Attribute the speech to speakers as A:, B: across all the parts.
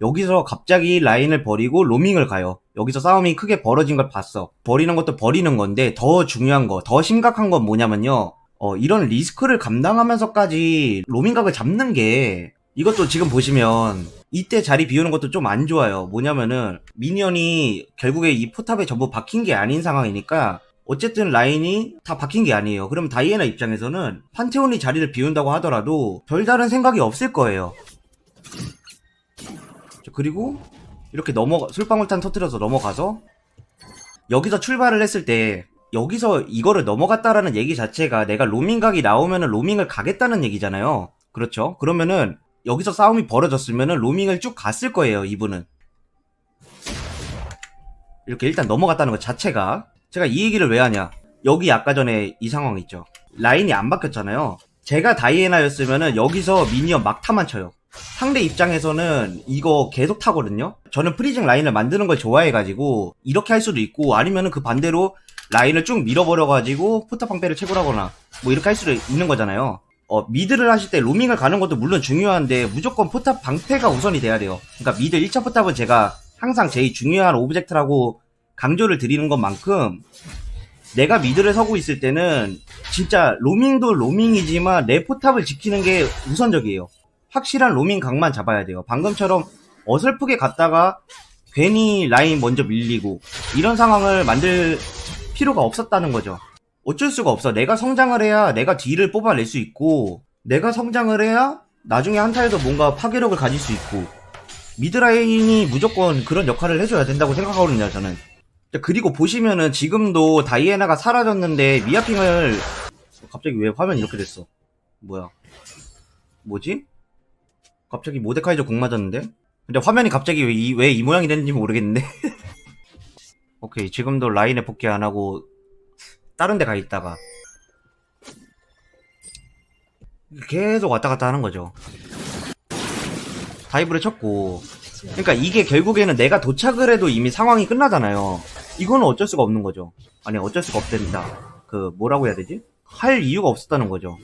A: 여기서 갑자기 라인을 버리고 로밍을 가요. 여기서 싸움이 크게 벌어진 걸 봤어. 버리는 것도 버리는 건데 더 중요한 거, 더 심각한 건 뭐냐면요. 어, 이런 리스크를 감당하면서까지 로밍각을 잡는 게 이것도 지금 보시면 이때 자리 비우는 것도 좀 안 좋아요. 뭐냐면은 미니언이 결국에 이 포탑에 전부 박힌 게 아닌 상황이니까 어쨌든 라인이 다 박힌 게 아니에요. 그럼 다이애나 입장에서는 판테온이 자리를 비운다고 하더라도 별다른 생각이 없을 거예요. 자, 그리고 이렇게 넘어 솔방울탄 터뜨려서 넘어가서 여기서 출발을 했을 때 여기서 이거를 넘어갔다라는 얘기 자체가 내가 로밍각이 나오면은 로밍을 가겠다는 얘기잖아요. 그렇죠? 그러면은 여기서 싸움이 벌어졌으면은 로밍을 쭉 갔을 거예요, 이분은. 이렇게 일단 넘어갔다는 것 자체가 제가 이 얘기를 왜 하냐? 여기 아까 전에 이 상황 있죠. 라인이 안 바뀌었잖아요. 제가 다이애나였으면은 여기서 미니언 막타만 쳐요. 상대 입장에서는 이거 계속 타거든요. 저는 프리징 라인을 만드는 걸 좋아해가지고 이렇게 할 수도 있고 아니면은 그 반대로 라인을 쭉 밀어버려가지고 포탑 방패를 채굴하거나 뭐 이렇게 할 수도 있는 거잖아요. 어, 미드를 하실 때 로밍을 가는 것도 물론 중요한데 무조건 포탑 방패가 우선이 돼야 돼요. 그러니까 미드 1차 포탑은 제가 항상 제일 중요한 오브젝트라고 강조를 드리는 것만큼 내가 미드를 서고 있을 때는 진짜 로밍도 로밍이지만 내 포탑을 지키는 게 우선적이에요. 확실한 로밍 각만 잡아야 돼요. 방금처럼 어설프게 갔다가 괜히 라인 먼저 밀리고 이런 상황을 만들 필요가 없었다는 거죠. 어쩔 수가 없어. 내가 성장을 해야 내가 딜을 뽑아낼 수 있고 내가 성장을 해야 나중에 한타에도 뭔가 파괴력을 가질 수 있고 미드라인이 무조건 그런 역할을 해줘야 된다고 생각하거든요, 저는. 그리고 보시면은 지금도 다이애나가 사라졌는데 미아핑을 갑자기 왜 화면 이렇게 됐어? 뭐야? 뭐지? 갑자기 모데카이저 공 맞았는데? 근데 화면이 갑자기 왜 이, 모양이 됐는지 모르겠는데? 오케이, 지금도 라인에 복귀 안 하고 다른 데 가 있다가 계속 왔다 갔다 하는 거죠. 다이브를 쳤고 그러니까 이게 결국에는 내가 도착을 해도 이미 상황이 끝나잖아요. 이거는 어쩔 수가 없는 거죠. 아니 어쩔 수가 없답니다. 그 뭐라고 해야 되지? 할 이유가 없었다는 거죠.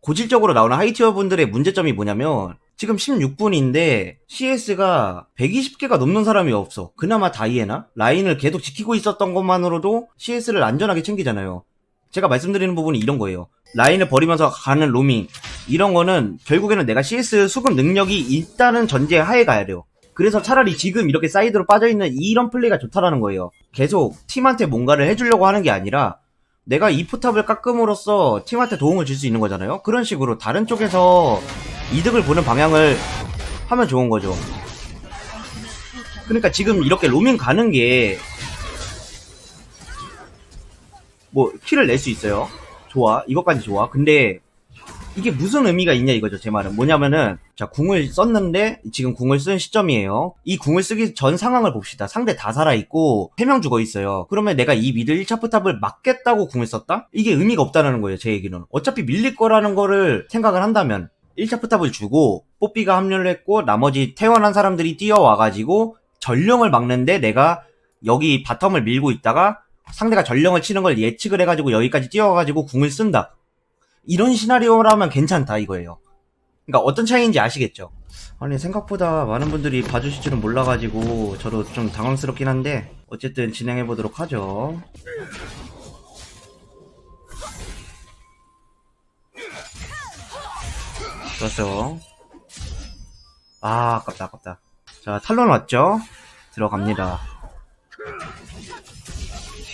A: 고질적으로 나오는 하이티어 분들의 문제점이 뭐냐면 지금 16분인데 CS가 120개가 넘는 사람이 없어. 그나마 다이애나 라인을 계속 지키고 있었던 것만으로도 CS를 안전하게 챙기잖아요. 제가 말씀드리는 부분이 이런 거예요. 라인을 버리면서 가는 로밍 이런 거는 결국에는 내가 CS 수급 능력이 있다는 전제 하에 가야 돼요. 그래서 차라리 지금 이렇게 사이드로 빠져있는 이런 플레이가 좋다라는 거예요. 계속 팀한테 뭔가를 해주려고 하는 게 아니라 내가 이 포탑을 깎음으로써 팀한테 도움을 줄 수 있는 거잖아요. 그런 식으로 다른 쪽에서 이득을 보는 방향을 하면 좋은 거죠. 그러니까 지금 이렇게 로밍 가는 게 뭐 키를 낼 수 있어요. 좋아. 이것까지 좋아. 근데 이게 무슨 의미가 있냐 이거죠 제 말은 뭐냐면은 자 궁을 썼는데 지금 궁을 쓴 시점이에요 이 궁을 쓰기 전 상황을 봅시다 상대 다 살아있고 3명 죽어 있어요 그러면 내가 이 미드 1차 포탑을 막겠다고 궁을 썼다? 이게 의미가 없다는 거예요 제 얘기는 어차피 밀릴 거라는 거를 생각을 한다면 1차 포탑을 주고 뽀삐가 합류를 했고 나머지 태어난 사람들이 뛰어와가지고 전령을 막는데 내가 여기 바텀을 밀고 있다가 상대가 전령을 치는 걸 예측을 해가지고 여기까지 뛰어와가지고 궁을 쓴다 이런 시나리오라면 괜찮다 이거예요. 그러니까 어떤 차이인지 아시겠죠? 아니 생각보다 많은 분들이 봐주실 줄은 몰라가지고 저도 좀 당황스럽긴 한데 어쨌든 진행해 보도록 하죠. 좋았어. 아 아깝다 아깝다. 자 탈론 왔죠? 들어갑니다.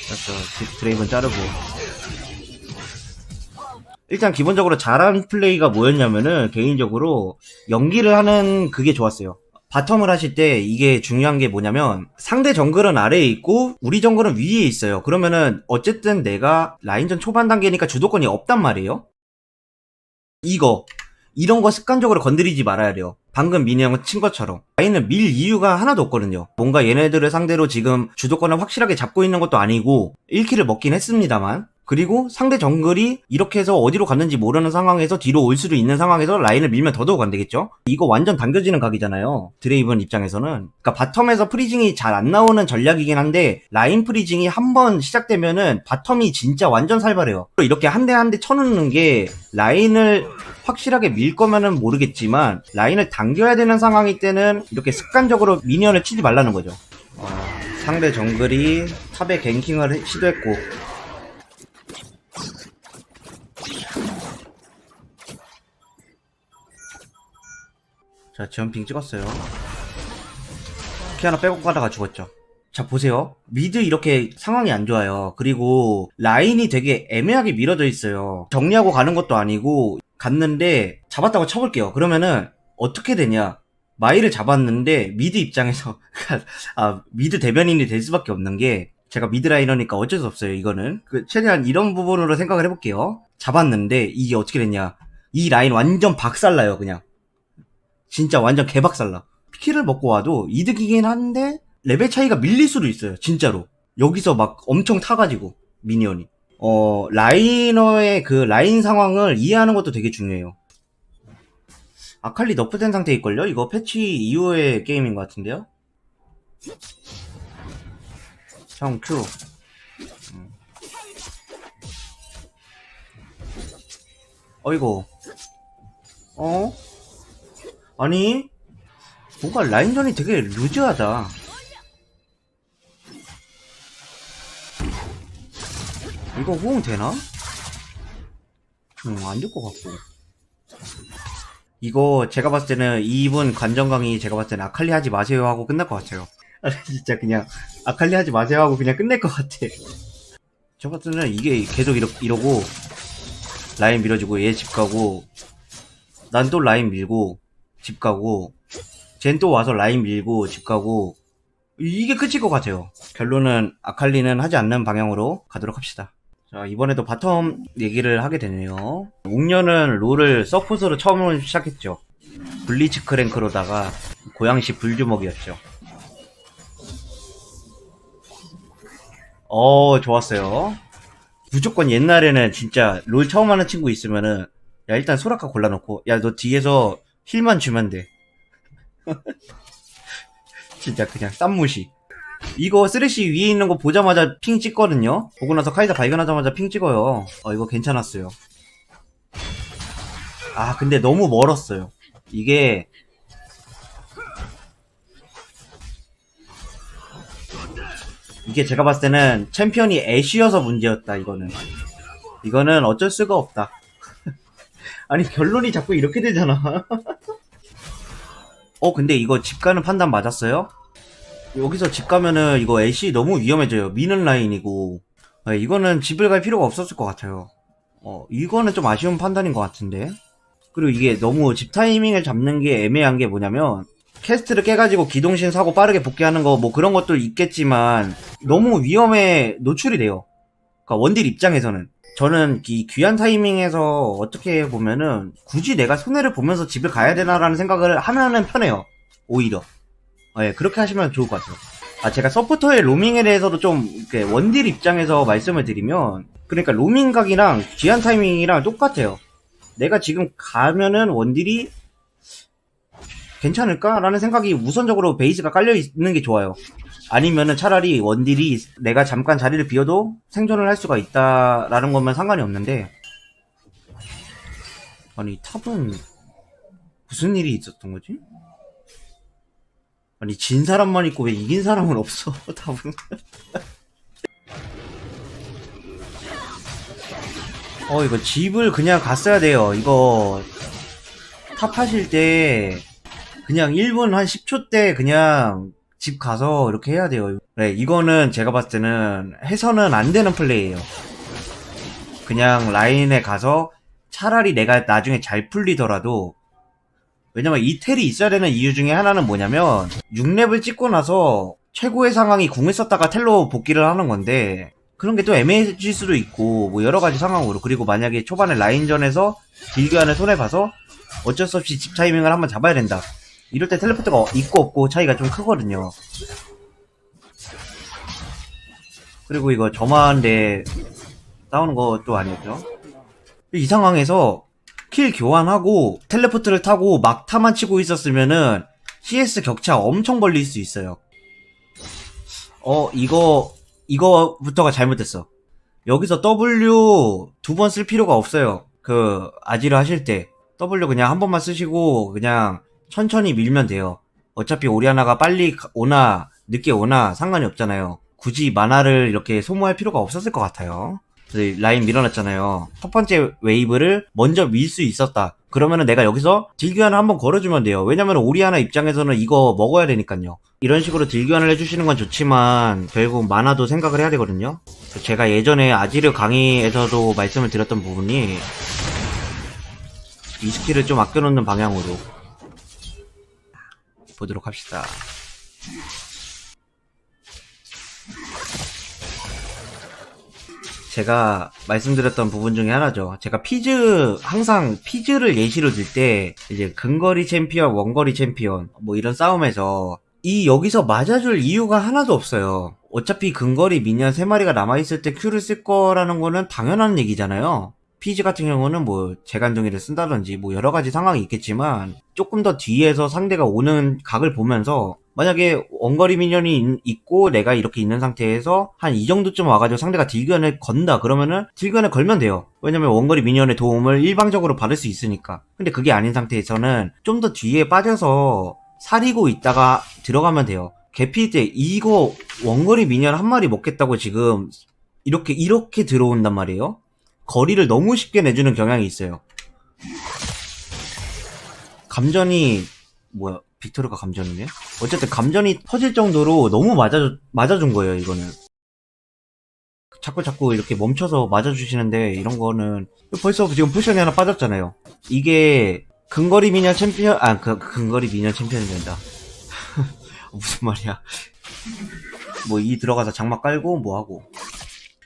A: 됐어 드레이븐 자르고 일단 기본적으로 잘한 플레이가 뭐였냐면은 개인적으로 연기를 하는 그게 좋았어요. 바텀을 하실 때 이게 중요한 게 뭐냐면 상대 정글은 아래에 있고 우리 정글은 위에 있어요. 그러면은 어쨌든 내가 라인전 초반 단계니까 주도권이 없단 말이에요. 이거 이런 거 습관적으로 건드리지 말아야 돼요. 방금 민이 형은 친 것처럼 라인을 밀 이유가 하나도 없거든요. 뭔가 얘네들을 상대로 지금 주도권을 확실하게 잡고 있는 것도 아니고 1킬을 먹긴 했습니다만 그리고 상대 정글이 이렇게 해서 어디로 갔는지 모르는 상황에서 뒤로 올 수도 있는 상황에서 라인을 밀면 더더욱 안 되겠죠? 이거 완전 당겨지는 각이잖아요. 드레이븐 입장에서는. 그러니까 바텀에서 프리징이 잘 안 나오는 전략이긴 한데 라인 프리징이 한 번 시작되면은 바텀이 진짜 완전 살벌해요. 이렇게 한 대 한 대 쳐놓는 게 라인을 확실하게 밀 거면은 모르겠지만 라인을 당겨야 되는 상황일 때는 이렇게 습관적으로 미니언을 치지 말라는 거죠. 어, 상대 정글이 탑에 갱킹을 해- 시도했고 자, 지원핑 찍었어요. 키 하나 빼고 가다가 죽었죠. 자, 보세요. 미드 이렇게 상황이 안 좋아요. 그리고 라인이 되게 애매하게 밀어져 있어요. 정리하고 가는 것도 아니고, 갔는데, 잡았다고 쳐볼게요. 그러면은, 어떻게 되냐. 마이를 잡았는데, 미드 입장에서, 아, 미드 대변인이 될 수밖에 없는 게, 제가 미드 라이너니까 어쩔 수 없어요, 이거는. 그, 최대한 이런 부분으로 생각을 해볼게요. 잡았는데, 이게 어떻게 됐냐. 이 라인 완전 박살나요, 그냥. 진짜 완전 개박살나. 피키를 먹고 와도 이득이긴 한데 레벨 차이가 밀릴 수도 있어요. 진짜로. 여기서 막 엄청 타가지고 미니언이. 어 라이너의 그 라인 상황을 이해하는 것도 되게 중요해요. 아칼리 너프된 상태일걸요? 이거 패치 이후의 게임인 것 같은데요? 형 큐. 음. 어이구. 어? 아니 뭔가 라인전이 되게 루즈하다. 이거 호응 되나? 음, 안 될 것 같고. 이거 제가 봤을 때는 이분 관전 강의 제가 봤을 때는 아칼리 하지 마세요 하고 끝날 것 같아요. 진짜 그냥 아칼리 하지 마세요 하고 그냥 끝낼 것 같아. 제가 봤을 때는 이게 계속 이러, 이러고 라인 밀어주고 얘 집 가고 난 또 라인 밀고 집 가고 쟨또 와서 라인 밀고 집 가고 이게 끝일 것 같아요. 결론은 아칼리는 하지 않는 방향으로 가도록 합시다. 자 이번에도 바텀 얘기를 하게 되네요. 웅녀는 롤을 서포트로 처음 시작했죠. 블리츠 크랭크로다가 고양시 불주먹이었죠. 어 좋았어요. 무조건 옛날에는 진짜 롤 처음 하는 친구 있으면은 야 일단 소라카 골라놓고 야 너 뒤에서 힐만 주면 돼. 진짜 그냥 쌈무시. 이거 쓰레쉬 위에 있는 거 보자마자 핑 찍거든요. 보고 나서 카이사 발견하자마자 핑 찍어요. 어 이거 괜찮았어요. 아 근데 너무 멀었어요. 이게 이게 제가 봤을 때는 챔피언이 애쉬여서 문제였다 이거는. 이거는 어쩔 수가 없다. 아니 결론이 자꾸 이렇게 되잖아. 어 근데 이거 집 가는 판단 맞았어요? 여기서 집 가면은 이거 애쉬 너무 위험해져요. 미는 라인이고 네, 이거는 집을 갈 필요가 없었을 것 같아요. 어 이거는 좀 아쉬운 판단인 것 같은데. 그리고 이게 너무 집 타이밍을 잡는 게 애매한 게 뭐냐면 캐스트를 깨가지고 기동신 사고 빠르게 복귀하는 거 뭐 그런 것도 있겠지만 너무 위험에 노출이 돼요. 그러니까 원딜 입장에서는 저는 이 귀한 타이밍에서 어떻게 보면은 굳이 내가 손해를 보면서 집에 가야 되나라는 생각을 하면은 편해요. 오히려. 예, 그렇게 하시면 좋을 것 같아요. 아, 제가 서포터의 로밍에 대해서도 좀 이렇게 원딜 입장에서 말씀을 드리면 그러니까 로밍 각이랑 귀한 타이밍이랑 똑같아요. 내가 지금 가면은 원딜이 괜찮을까라는 생각이 우선적으로 베이스가 깔려 있는 게 좋아요. 아니면은 차라리 원딜이 내가 잠깐 자리를 비워도 생존을 할 수가 있다라는 것만 상관이 없는데. 아니 탑은 무슨 일이 있었던 거지? 아니 진 사람만 있고 왜 이긴 사람은 없어 탑은? 어 이거 집을 그냥 갔어야 돼요. 이거 탑 하실 때 그냥 1분 한 10초 때 그냥 집 가서 이렇게 해야 돼요. 네, 이거는 제가 봤을 때는 해서는 안 되는 플레이예요. 그냥 라인에 가서 차라리 내가 나중에 잘 풀리더라도 왜냐면 이 텔이 있어야 되는 이유 중에 하나는 뭐냐면 6렙을 찍고 나서 최고의 상황이 궁을 썼다가 텔로 복귀를 하는 건데 그런 게 또 애매해질 수도 있고 뭐 여러 가지 상황으로 그리고 만약에 초반에 라인전에서 딜교환을 손해 봐서 어쩔 수 없이 집 타이밍을 한번 잡아야 된다. 이럴 때 텔레포트가 있고 없고 차이가 좀 크거든요. 그리고 이거 저만데 싸우는 것도 아니었죠. 이 상황에서 킬 교환하고 텔레포트를 타고 막타만 치고 있었으면은 CS 격차 엄청 벌릴 수 있어요. 어, 이거, 이거부터가 잘못됐어. 여기서 W 두 번 쓸 필요가 없어요. 그, 아지를 하실 때. W 그냥 한 번만 쓰시고, 그냥 천천히 밀면 돼요. 어차피 오리아나가 빨리 가- 오나, 늦게 오나 상관이 없잖아요. 굳이 만화를 이렇게 소모할 필요가 없었을 것 같아요. 라인 밀어놨잖아요. 첫 번째 웨이브를 먼저 밀 수 있었다. 그러면은 내가 여기서 딜교환을 한번 걸어주면 돼요. 왜냐면 오리아나 입장에서는 이거 먹어야 되니까요. 이런 식으로 딜교환을 해주시는 건 좋지만 결국 만화도 생각을 해야 되거든요. 제가 예전에 아지르 강의에서도 말씀을 드렸던 부분이 이 스킬을 좀 아껴놓는 방향으로 보도록 합시다. 제가 말씀드렸던 부분 중에 하나죠. 제가 피즈, 항상 피즈를 예시로 들 때, 이제 근거리 챔피언, 원거리 챔피언, 뭐 이런 싸움에서, 이 여기서 맞아줄 이유가 하나도 없어요. 어차피 근거리 미니언 3마리가 남아있을 때 큐를 쓸 거라는 거는 당연한 얘기잖아요. 피즈 같은 경우는 뭐 재간둥이를 쓴다든지 뭐 여러 가지 상황이 있겠지만 조금 더 뒤에서 상대가 오는 각을 보면서 만약에 원거리 미니언이 있- 있고 내가 이렇게 있는 상태에서 한 이 정도쯤 와가지고 상대가 딜견을 건다 그러면은 딜견을 걸면 돼요. 왜냐면 원거리 미니언의 도움을 일방적으로 받을 수 있으니까. 근데 그게 아닌 상태에서는 좀 더 뒤에 빠져서 사리고 있다가 들어가면 돼요. 개피 때 이거 원거리 미니언 한 마리 먹겠다고 지금 이렇게 이렇게 들어온단 말이에요 거리를 너무 쉽게 내주는 경향이 있어요. 감전이 뭐야 빅토르가 감전이네? 어쨌든 감전이 터질 정도로 너무 맞아 맞아준 거예요 이거는. 자꾸 자꾸 이렇게 멈춰서 맞아주시는데 이런 거는 벌써 지금 포션이 하나 빠졌잖아요. 이게 근거리 미녀 챔피언 아 그 근거리 미녀 챔피언이 된다. 무슨 말이야. 뭐 이 들어가서 장막 깔고 뭐 하고.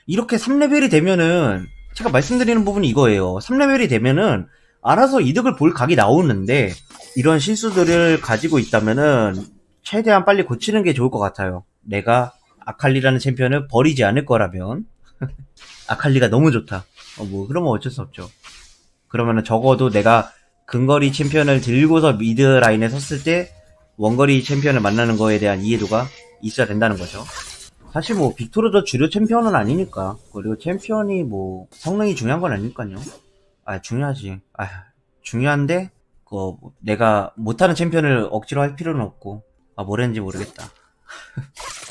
A: 이렇게 3레벨이 되면은 제가 말씀드리는 부분이 이거예요 3레벨이 되면은 알아서 이득을 볼 각이 나오는데 이런 실수들을 가지고 있다면은 최대한 빨리 고치는 게 좋을 것 같아요. 내가 아칼리라는 챔피언을 버리지 않을 거라면 아칼리가 너무 좋다. 어, 뭐 그러면 어쩔 수 없죠. 그러면은 적어도 내가 근거리 챔피언을 들고서 미드 라인에 섰을 때 원거리 챔피언을 만나는 거에 대한 이해도가 있어야 된다는 거죠. 사실 뭐 빅토르도 주류 챔피언은 아니니까 그리고 챔피언이 뭐 성능이 중요한 건 아니니까요. 아 중요하지. 아 중요한데 그 내가 못하는 챔피언을 억지로 할 필요는 없고 아 뭐랬는지 모르겠다.